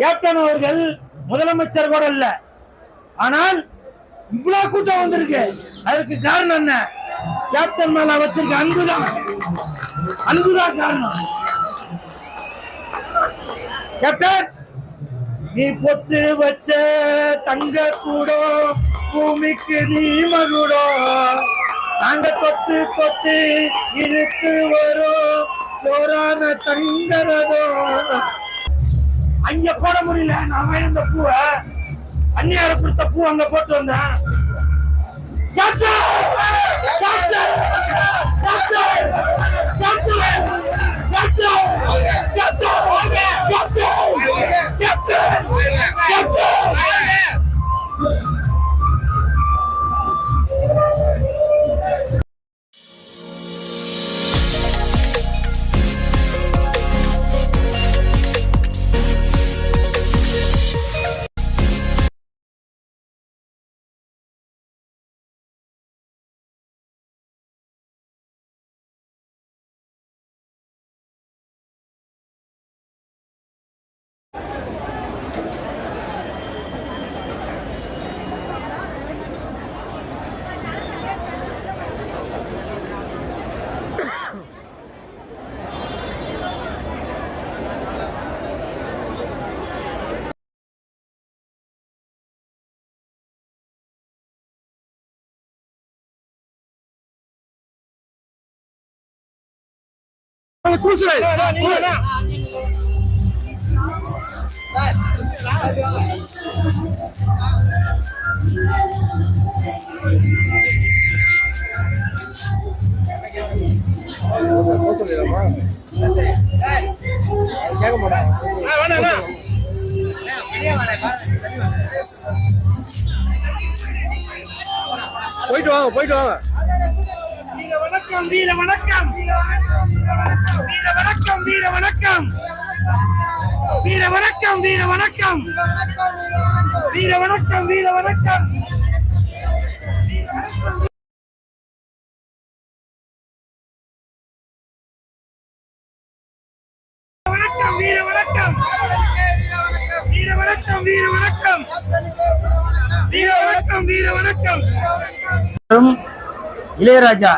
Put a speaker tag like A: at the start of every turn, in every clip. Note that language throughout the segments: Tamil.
A: கேப்டன் அவர்கள் முதலமைச்சர் கூட இல்ல. ஆனால் இவ்வளவு கூட்டம் வந்திருக்கு. அதுக்கு காரணம் என்ன? கேப்டன் மேல வச்சிருக்க அன்புதான். அன்புதான் காரணம். கேப்டன் நீ பொட்டு வச்ச தங்க கூடோ பூமிக்கு நீ மகுடோ நாங்க தொட்டு தொட்டு இழுத்து வரும். ஜோரான தங்கரதோ. அங்க போட முடியல. நான் இந்த பூவை. அந்நியார கொடுத்த பூ அங்க போட்டு வந்தேன். Vamos, cruce. Ya como va. Ah, van a
B: ver. Quay cho, quay
A: cho. வணக்கம். வீர வணக்கம் வீர வணக்கம். வீர வணக்கம் வீர வணக்கம். வீர வணக்கம் வீர வணக்கம். வீர வணக்கம் வணக்கம் வீர வணக்கம் வீர வணக்கம். வீர வணக்கம் வீர வணக்கம். வீர வணக்கம். இளையராஜா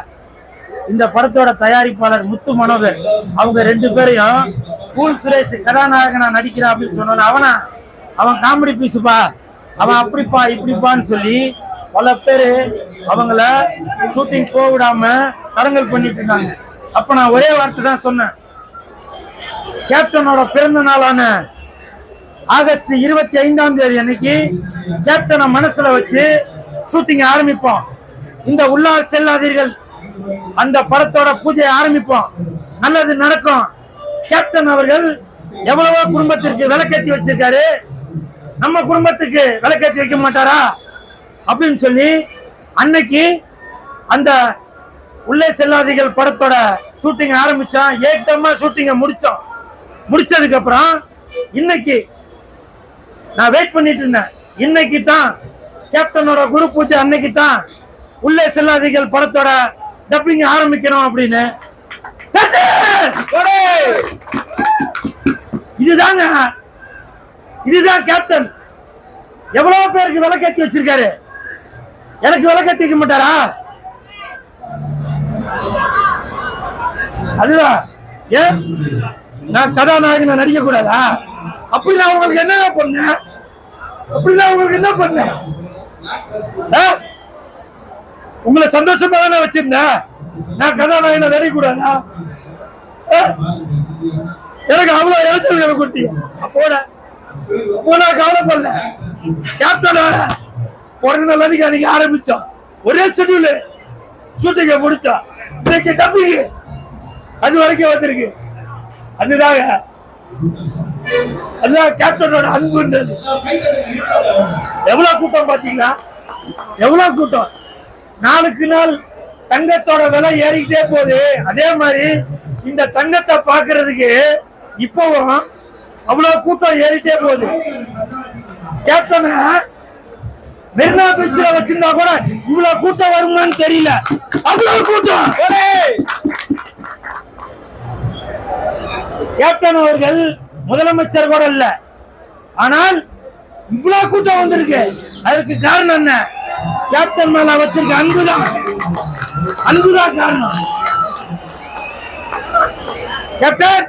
A: இந்த படத்தோட தயாரிப்பாளர் முத்து மனோகர். அவங்க ரெண்டு பேரையும் கூல் சுரேஷ் கதாநாயகனா நடிக்கிறான் அப்படின்னு சொன்னோன்னு அவனா? அவன் காமெடி பீஸுப்பா அவன் அப்படிப்பா இப்படிப்பான்னு சொல்லி பல பேர் அவங்கள ஷூட்டிங் போக விடாம தடங்கல் பண்ணிட்டு இருந்தாங்க. அப்ப நான் ஒரே வார்த்தை தான் சொன்னேன். கேப்டனோட பிறந்த நாளான ஆகஸ்ட் இருபத்தி ஐந்தாம் தேதி அன்னைக்கு கேப்டனை மனசுல வச்சு ஷூட்டிங் ஆரம்பிப்போம். இந்த உல்லாச செல்லாதீர்கள். அந்த படத்தோட பூஜையை ஆரம்பிப்போம். நல்லது நடக்கும். கேப்டன் அவர்கள் எவ்வளவோ குடும்பத்திற்கு விளக்கேத்தி வச்சிருக்காரு. நம்ம குடும்பத்துக்கு விளக்கேத்தி வைக்க மாட்டாரா? அப்படின்னு சொல்லி அன்னைக்கு அந்த உள்ளே செல்லாதிகள் படத்தோட ஷூட்டிங் ஆரம்பிச்சோம். ஏக்கமா ஷூட்டிங்கை முடிச்சோம். முடிச்சதுக்கு அப்புறம் இன்னைக்கு நான் வெயிட் பண்ணிட்டு இருந்தேன். இன்னைக்கு தான் கேப்டனோட குரு பூஜை அன்னைக்கு தான். உள்ளே செல்லாதிகள் படத்தோட டப்பிங் ஆரம்பிக்கணும் அப்படின்னு! இதுதாங்க. இதுதான் கேப்டன் எவ்வளவு பேருக்கு விளக்கேத்தி வச்சிருக்காரு? எனக்கு விளக்கேத்தி வைக்க மாட்டாரா? அதுதான் ஏன் நான் கதாநாயகனை நடிக்க கூடாதா? அப்படி நான் உங்களுக்கு என்னங்க பண்ணேன் அப்படி நான் உங்களுக்கு என்ன பண்ணேன் ஆ? உங்களை சந்தோஷமா தானே வச்சிருந்தேன்? நான் கதாநாயகனை நினைக்கூடாதா ஆ? எனக்கு அவ்வளவு இளைச்சல்களை கொடுத்தீங்க. அப்போட அப்போ நான் கவலைப்படல கேப்டன் உடனே நல்லதுக்கு அன்னைக்கு ஆரம்பிச்சோம். ஒரே ஷெட்யூல் ஷூட்டிங்க முடிச்சோம். இன்னைக்கு டப்பிங் அது வரைக்கும் வந்திருக்கு. அதுதாங்க. அதுதான் கேப்டனோட அன்புன்றது. எவ்வளவு கூட்டம் பாத்தீங்களா எவ்வளவு கூட்டம்? நாளுக்கு நாள் தங்கத்தோட விலை ஏறிக்கிட்டே போகுது. அதே மாதிரி இந்த தங்கத்தை பாக்குறதுக்கு இப்பவும் அவ்வளவு கூட்டம் ஏறிட்டே போகுது. கேப்டனை மெரினா பீச்சில் வச்சிருந்தா கூட இவ்வளவு கூட்டம் வருமான்னு தெரியல. அவ்வளவு கூட்டம்! கேப்டன் அவர்கள் முதலமைச்சர் கூட இல்ல. ஆனால் இவ்வளவு கூட்டம் வந்திருக்கு. அதற்கு காரணம் என்ன? கேப்டன் மேல வச்சிருக்க அன்புதான். அன்புதான் காரணம். கேப்டன்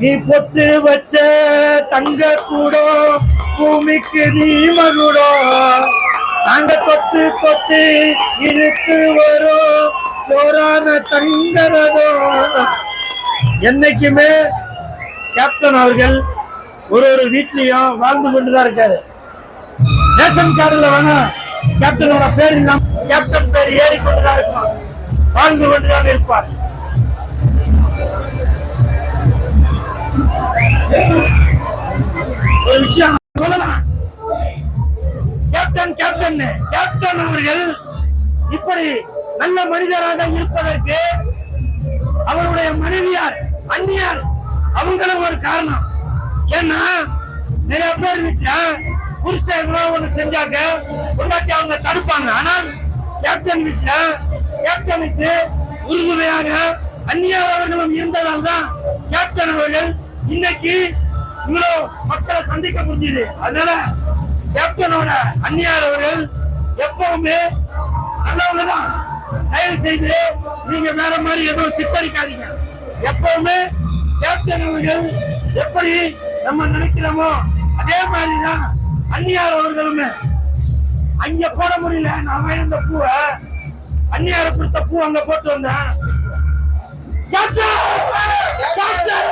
A: நீ பொட்டு வச்ச தங்க கூடோ பூமிக்கு நீ மகுடோ நாங்க தொட்டு தொட்டு இழுத்து வரும் போரான தங்கரதோ. என்னைக்குமே கேப்டன் அவர்கள் ஒரு ஒரு வீட்லயும் வாழ்ந்து கொண்டுதான் இருக்காரு. ரேஷன் கார்டுல வேணா கேப்டனோட பேர் இல்லாம கேப்டன் பேர் ஏறிக்கொண்டுதான் இருப்பார் வாழ்ந்து கொண்டுதான் இருப்பார். ஒரு விஷயம் சொல்லலாம். கேப்டன் கேப்டன் கேப்டன் அவர்கள் இப்படி நல்ல மனிதராக இருப்பதற்கு அவருடைய மனைவியார் அந்நியார் அவங்களும் ஒரு காரணம். ஏன்னா நிறைய பேர் வீட்டுல புருஷன் எவ்வளவு ஒண்ணு செஞ்சாங்க பொண்டாட்டி அவங்க தடுப்பாங்க. ஆனால் கேப்டன் வீட்டுல கேப்டனுக்கு உறுதுணையாக அந்நியார் அவர்களும் இருந்ததால் தான் கேப்டன் அவர்கள் இன்னைக்கு இவ்வளவு மக்களை சந்திக்க முடிஞ்சது அதனால கேப்டனோட அந்நியார் அவர்கள் எப்பவுமே நல்லவங்க தான் தயவு செய்து நீங்க வேற மாதிரி எதுவும் சித்தரிக்காதீங்க. எப்பவுமே கேப்டன் அவர்கள் எப்படி நம்ம நினைக்கிறோமோ அதே மாதிரி தான் அந்நியார் அவர்களுமே. அங்க போட முடியல. நான் வாங்கின பூவை அந்நியார கொடுத்த பூ அங்க போட்டு வந்தேன். டாக்டர்! டாக்டர்!